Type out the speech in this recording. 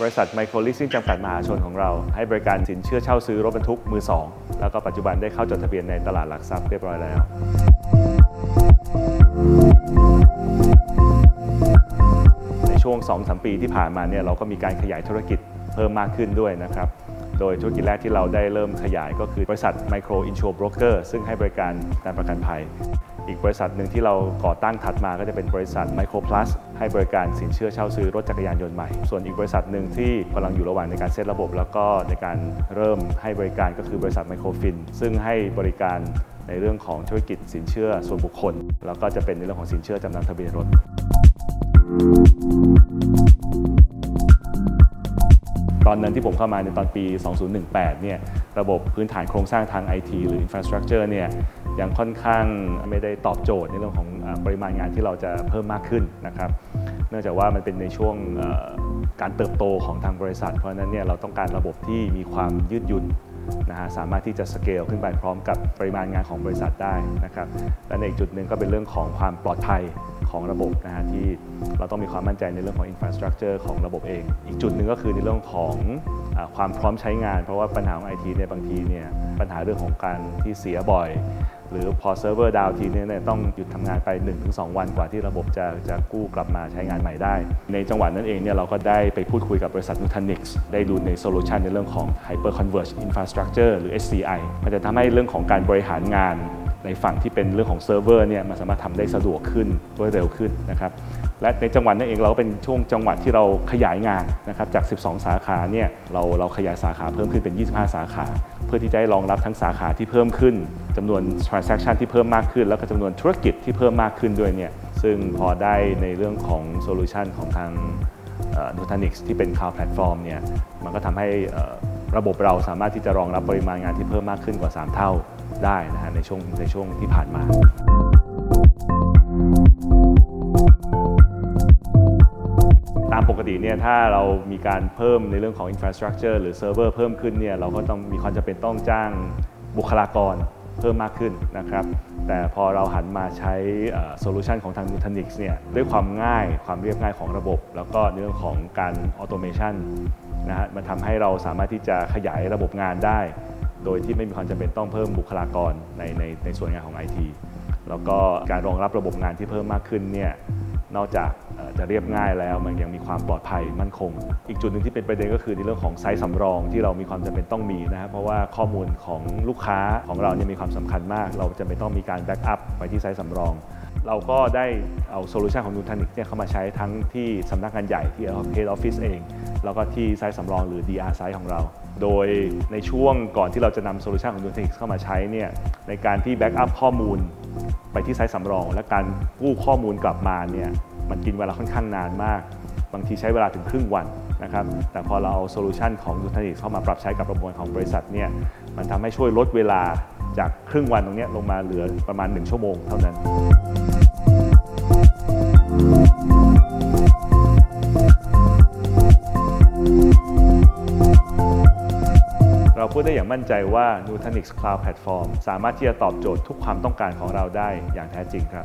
บริษัทไมโครลิสซิ่งจำกัดมหาชนของเรา ให้บริการสินเชื่อเช่าซื้อรถบรรทุกมือ 2 แล้วก็ปัจจุบันได้เข้าจดทะเบียนในตลาดหลักทรัพย์เรียบร้อยแล้ว ในช่วง 2-3 ปีที่ผ่านมาเนี่ยเราก็มีการขยายธุรกิจเพิ่มมากขึ้นด้วยนะครับ โดยธุรกิจแรกที่เราได้เริ่มขยายก็คือบริษัท Micro Insure Broker ซึ่งให้บริการการประกันภัย อีกบริษัทหนึ่งที่เราก่อตั้งถัดมาก็จะเป็นบริษัท Micro Plus ให้บริการสินเชื่อเช่าซื้อรถจักรยานยนต์ใหม่ ส่วนอีกบริษัทหนึ่งที่กำลังอยู่ระหว่างในการเซตระบบ แล้วก็ในการเริ่มให้บริการก็คือบริษัท Microfin ซึ่งให้บริการในเรื่องของธุรกิจสินเชื่อส่วนบุคคล แล้วก็จะเป็นในเรื่องของสินเชื่อจำนำทะเบียนรถ ตอนนั้นที่ผมเข้ามาในตอนปี 2018 เนี่ยระบบพื้นฐานโครงสร้างทาง IT หรือ Infrastructure เนี่ยยังค่อนข้างไม่ได้ตอบโจทย์ในเรื่องของปริมาณงานที่เราจะเพิ่มมากขึ้นนะครับเนื่องจากว่ามันเป็นในช่วงการเติบโตของทางบริษัท เพราะฉะนั้นเนี่ยเราต้องการระบบที่มีความยืดหยุ่นนะฮะสามารถที่จะสเกลขึ้นไปพร้อมกับปริมาณงานของบริษัทได้นะครับและในอีกจุดหนึ่งก็เป็นเรื่องของความปลอดภัย ของระบบนะฮะที่เราต้องมีความมั่นใจในเรื่องของ infrastructure ของระบบเอง อีกจุดหนึ่งก็คือในเรื่องของอความพร้อมใช้งาน เพราะว่าปัญหาของไอทีเนี่ยบางทีเนี่ยปัญหาเรื่องของการที่เสียบ่อย หรือพอเซิร์ฟเวอร์ดาวทีเนี่ยเนี่ยต้องหยุดทำงานไป 1-2 วันกว่าที่ระบบจะจะกู้กลับมาใช้งานใหม่ได้ ในจังหวะนั้นเองเนี่ยเราก็ได้ไปพูดคุยกับบริษัท Nutanix ได้ดูในโซลูชันในเรื่องของ Hyper Converged Infrastructure หรือ HCI มันจะทำให้เรื่องของการบริหารงาน ในฝั่งที่เป็นเรื่องของเซิร์ฟเวอร์เนี่ยมันสามารถทำได้สะดวกขึ้นรวดเร็วขึ้นนะครับและในจังหวัดนั้นเองเราก็เป็นช่วงจังหวัดที่เราขยายงานนะครับจาก 12 สาขาเนี่ยเราเราขยายสาขาเพิ่มขึ้นเป็น 25 สาขา เพื่อที่จะให้รองรับทั้งสาขาที่เพิ่มขึ้นจำนวน transaction ที่เพิ่มมากขึ้น แล้วก็จำนวนธุรกิจที่เพิ่มมากขึ้นด้วยเนี่ยซึ่งพอได้ในเรื่องของโซลูชันของทางนูทานิกส์ที่เป็น Cloud Platform เนี่ยมันก็ทำให้ ระบบเราสามารถที่จะรองรับปริมาณงานที่เพิ่มมากขึ้นกว่า 3 เท่าได้นะฮะในช่วงในช่วงที่ผ่านมาตามปกติเนี่ยถ้าเรามีการเพิ่มในเรื่องของ infrastructure หรือเซิร์ฟเวอร์เพิ่มขึ้นเนี่ยเราก็ต้องมีความจำเป็นต้องจ้างบุคลากรเพิ่มมากขึ้นนะครับ แต่พอเราหันมาใช้โซลูชันของทาง Nutanix เนี่ยด้วยความง่ายความเรียบง่ายของระบบ แล้วก็ในเรื่องของการออโตเมชัน นะฮะมันทำให้เราสามารถที่จะขยายระบบงานได้ โดยที่ไม่มีความจำเป็นต้องเพิ่มบุคลากรในในในส่วนงานของ IT แล้วก็การรองรับระบบงานที่เพิ่มมากขึ้นเนี่ย นอกจากจะเรียบง่ายแล้วมันยังมีความปลอดภัยมั่นคง อีกจุดหนึ่งที่เป็นประเด็นก็คือในเรื่องของไซส์สำรองที่เรามีความจำเป็นต้องมีนะครับเพราะว่าข้อมูลของลูกค้าของเราเนี่ยมีความสำคัญมาก เราจะไม่ต้องมีการแบ็กอัพไว้ที่ไซส์สำรอง เราก็ได้เอาโซลูชันของ Nutanix เนี่ยเข้ามาใช้ทั้งที่สำนักงานใหญ่ที่ Head Office เอง แล้วก็ที่ไซต์สำรองหรือ DR ไซต์ของเรา โดยในช่วงก่อนที่เราจะนำโซลูชันของ Nutanix เข้ามาใช้เนี่ยในการที่แบ็กอัพข้อมูล ไปที่ไซต์สำรอง และการกู้ข้อมูลกลับมาเนี่ยมันกินเวลาค่อนข้างนานมาก บางทีใช้เวลาถึงครึ่งวันนะครับแต่พอเราเอาโซลูชันของยูทานิกเข้ามาปรับใช้กับระบบของบริษัทเนี่ยมันทำให้ช่วยลดเวลาจากครึ่งวันตรงนี้ลงมาเหลือประมาณ 1 ชั่วโมงเท่านั้น เราพูดได้อย่างมั่นใจว่า Nutanix Cloud Platform สามารถที่จะตอบโจทย์ทุกความต้องการของเราได้อย่างแท้จริงครับ